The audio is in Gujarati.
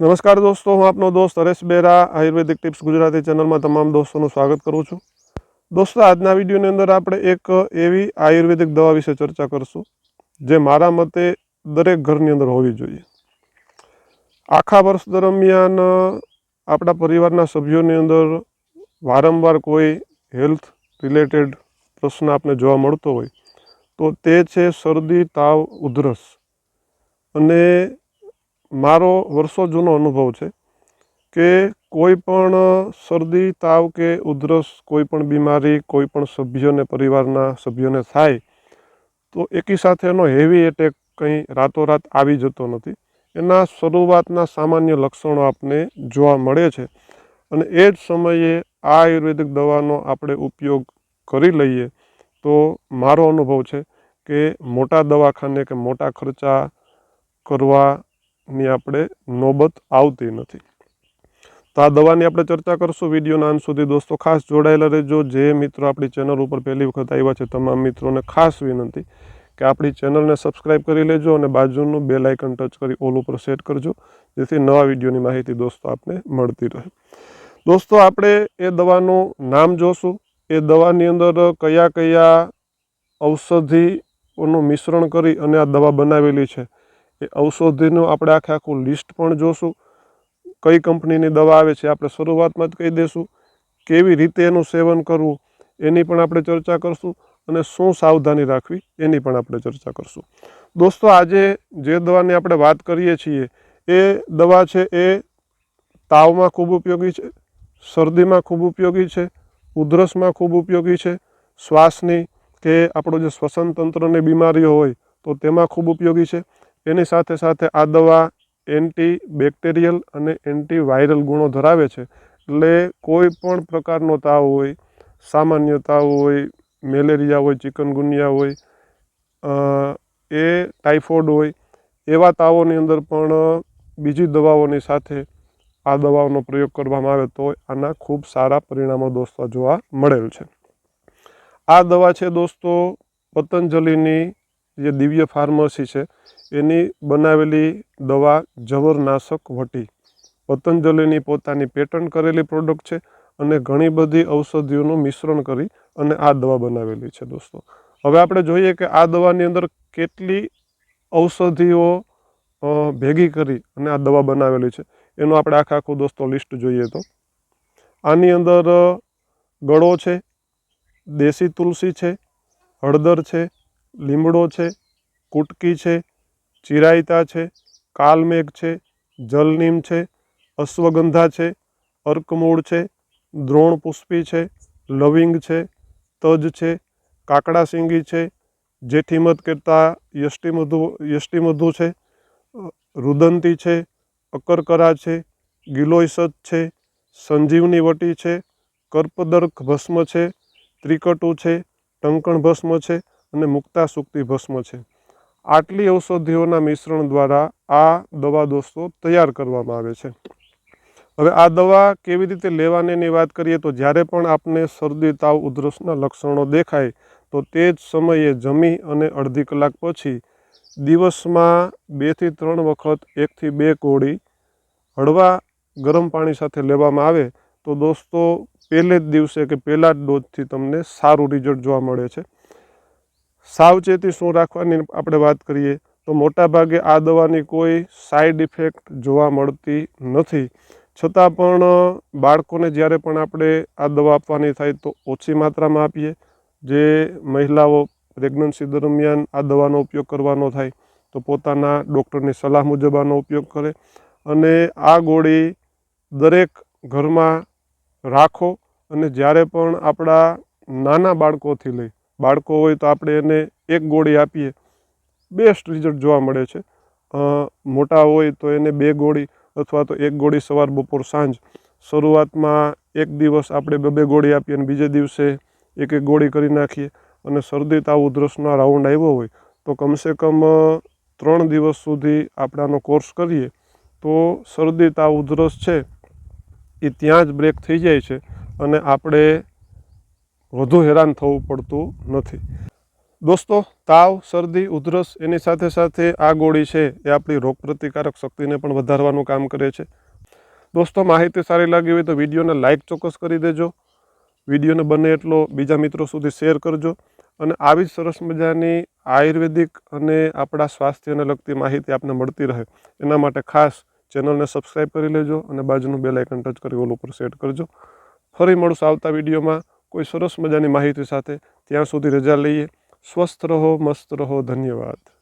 નમસ્કાર દોસ્તો, હું આપનો દોસ્ત હરેશ બેરા, આયુર્વેદિક ટિપ્સ ગુજરાતી ચેનલમાં તમામ દોસ્તોનું સ્વાગત કરું છું. દોસ્તો, આજના વિડીયોની અંદર આપણે એક એવી આયુર્વેદિક દવા વિશે ચર્ચા કરશું, જે મારા મતે દરેક ઘરની અંદર હોવી જોઈએ. આખા વર્ષ દરમિયાન આપણા પરિવારના સભ્યોની અંદર વારંવાર કોઈ હેલ્થ રિલેટેડ પ્રશ્ન આપને જોવા મળતો હોય, તો તે છે શરદી, તાવ, ઉધરસ. અને મારો વર્ષો જૂનો અનુભવ છે કે કોઈ પણ શરદી, તાવ કે ઉધરસ, કોઈ પણ બીમારી, કોઈ પણ સભ્યોને પરિવારના સભ્યોને થાય, તો એકી સાથે એનો હેવી એટેક કંઈ રાતોરાત આવી જતો નથી. એના શરૂઆતના સામાન્ય લક્ષણો આપને જોવા મળે છે અને એ જ સમયે આ આયુર્વેદિક દવાનો આપણે ઉપયોગ કરી લઈએ તો મારો અનુભવ છે કે મોટા દવાખાને કે મોટા ખર્ચા કરવાની આપણે નોબત આવતી નથી. તો આ દવાની આપણે ચર્ચા કરશું વિડીયોના અંત સુધી. દોસ્તો, ખાસ જોડાયેલા રહેજો. જે મિત્રો આપણી ચેનલ ઉપર પહેલી વખત આવ્યા છે, તમામ મિત્રોને ખાસ વિનંતી કે આપણી ચેનલને સબસ્ક્રાઈબ કરી લેજો અને બાજુનું બેલ આઇકન ટચ કરી ઓલ ઉપર સેટ કરજો, જેથી નવા વિડીયોની માહિતી દોસ્તો આપને મળતી રહે. દોસ્તો, આપણે એ દવાનું નામ જોશું. એ દવાની અંદર કયા કયા ઔષધિઓનું મિશ્રણ કરી અને આ દવા બનાવેલી છે. એ ઔષધિનું આપણે આખે આખું લિસ્ટ પણ જોશું. કઈ કંપનીની દવા આવે છે આપણે શરૂઆતમાં જ કહી દઈશું કેવી રીતે એનું સેવન કરવું એની પણ આપણે ચર્ચા કરશું અને શું સાવધાની રાખવી એની પણ આપણે ચર્ચા કરશું. દોસ્તો, આજે જે દવાની આપણે વાત કરીએ છીએ એ દવા છે એ તાવમાં ખૂબ ઉપયોગી છે, શરદીમાં ખૂબ ઉપયોગી છે, ઉધરસમાં ખૂબ ઉપયોગી છે, શ્વાસની કે આપણું જે શ્વસન તંત્રની બીમારીઓ હોય તો તેમાં ખૂબ ઉપયોગી છે. એની સાથે સાથે આ દવા એન્ટી બેક્ટેરિયલ અને એન્ટી વાયરલ ગુણો ધરાવે છે. એટલે કોઈ પણ પ્રકારનો તાવ હોય, સામાન્ય તાવ હોય, મેલેરિયા હોય, ચિકનગુનિયા હોય એ ટાઇફોઇડ હોય, એવા તાવોની અંદર પણ બીજી દવાઓની સાથે આ દવાઓનો પ્રયોગ કરવામાં આવે તો આના ખૂબ સારા પરિણામો દોસ્તો જોવા મળેલ છે. આ દવા છે દોસ્તો પતંજલિની જે દિવ્ય ફાર્મસી છે, એની બનાવેલી દવા જવરનાશક વટી. પતંજલિની પોતાની પેટર્ન કરેલી પ્રોડક્ટ છે અને ઘણી બધી ઔષધિઓનું મિશ્રણ કરી અને આ દવા બનાવેલી છે દોસ્તો. હવે આપણે જોઈએ કે આ દવાની અંદર કેટલી ઔષધિઓ ભેગી કરી અને આ દવા બનાવેલી છે. એનું આપણે આખા આખું દોસ્તો લિસ્ટ જોઈએ તો. આની અંદર, ગળો છે, દેશી તુલસી છે, હળદર છે લીમડો છે, કુટકી છે, ચિરાયતા છે, કાલમેઘ છે, જલનીમ છે, અશ્વગંધા છે, અર્કમૂળ છે દ્રોણ પુષ્પી છે, લવિંગ છે, તજ છે, કાકડાસિંગી છે જેઠીમત કરતા યષ્ટિમધુ યષ્ટિમધુ છે, રુદંતી છે, અકરકરા છે ગિલોયસત છે સંજીવની વટી છે, કર્પદર્ક ભસ્મ છે, ત્રિકટુ છે ટંકણ ભસ્મ છે અને મુક્તા સુક્તિ ભસ્મ છે. આટલી ઔષધિઓના મિશ્રણ દ્વારા આ દવા દોસ્તો તૈયાર કરવામાં આવે છે. હવે આ દવા કેવી રીતે લેવાનીની વાત કરીએ તો જ્યારે પણ આપને શરદી, તાવ, ઉધરસના લક્ષણો દેખાય, તો તે જ સમયે જમી અને અડધી કલાક પછી દિવસમાં બેથી ત્રણ વખત એકથી બે કોળી હળવા ગરમ પાણી સાથે લેવામાં આવે, તો દોસ્તો પહેલે જ દિવસે કે પહેલા જ ડોઝથી તમને સારું રિઝલ્ટ જોવા મળે છે. સાવચેતી શું રાખવાની આપણે વાત કરીએ, તો મોટાભાગે આ દવાની કોઈ સાઈડ ઇફેક્ટ જોવા મળતી નથી. છતાં પણ બાળકોને જ્યારે પણ આપણે આ દવા આપવાની થાય તો ઓછી માત્રામાં આપીએ, જે મહિલાઓ પ્રેગ્નન્સી દરમિયાન આ દવાનો ઉપયોગ કરવાનો થાય, તો પોતાના ડૉક્ટરની સલાહ મુજબ આનો ઉપયોગ કરે. અને આ ગોળી દરેક ઘરમાં રાખો અને જ્યારે પણ આપણા નાના બાળકોથી લઈ બાળકો હોય તો આપણે એને એક ગોળી આપીએ. બેસ્ટ રિઝલ્ટ જોવા મળે છે. મોટા હોય તો એને બે ગોળી અથવા તો એક ગોળી સવાર બપોર સાંજ. શરૂઆતમાં એક દિવસ આપણે બે બે ગોળી આપીએ અને બીજે દિવસે એક એક ગોળી કરી નાખીએ અને શરદી તાવ ઉધરસનો રાઉન્ડ આવ્યો હોય તો કમસે કમ ત્રણ દિવસ સુધી આપણાનો કોર્સ કરીએ. તો શરદી તાવ ઉધરસ છે, એ ત્યાં જ બ્રેક થઈ જાય છે અને આપણે વધુ હેરાન થવું પડતું નથી. દોસ્તો, તાવ, શરદી, ઉધરસ એની સાથે સાથે આ ગોળી છે એ આપણી રોગપ્રતિકારક શક્તિને પણ વધારવાનું કામ કરે છે. દોસ્તો, માહિતી સારી લાગી હોય તો વિડીયોને લાઇક ચોક્કસ કરી દેજો. વિડીયોને બને એટલો બીજા મિત્રો સુધી શેર કરજો અને આવી જ સરસ મજાની આયુર્વેદિક અને આપણા સ્વાસ્થ્યને લગતી માહિતી આપને મળતી રહે. એના માટે ખાસ ચેનલને સબસ્ક્રાઈબ કરી લેજો અને બાજુનું બેલ આઇકન ટચ કરી ઓલું પર સેટ કરજો. ફરી મળશું આવતા વિડીયોમાં. કોઈ સરસ મજાની માહિતી સાથે ત્યાં સુધી રજા લઈએ. સ્વસ્થ રહો મસ્ત રહો. ધન્યવાદ.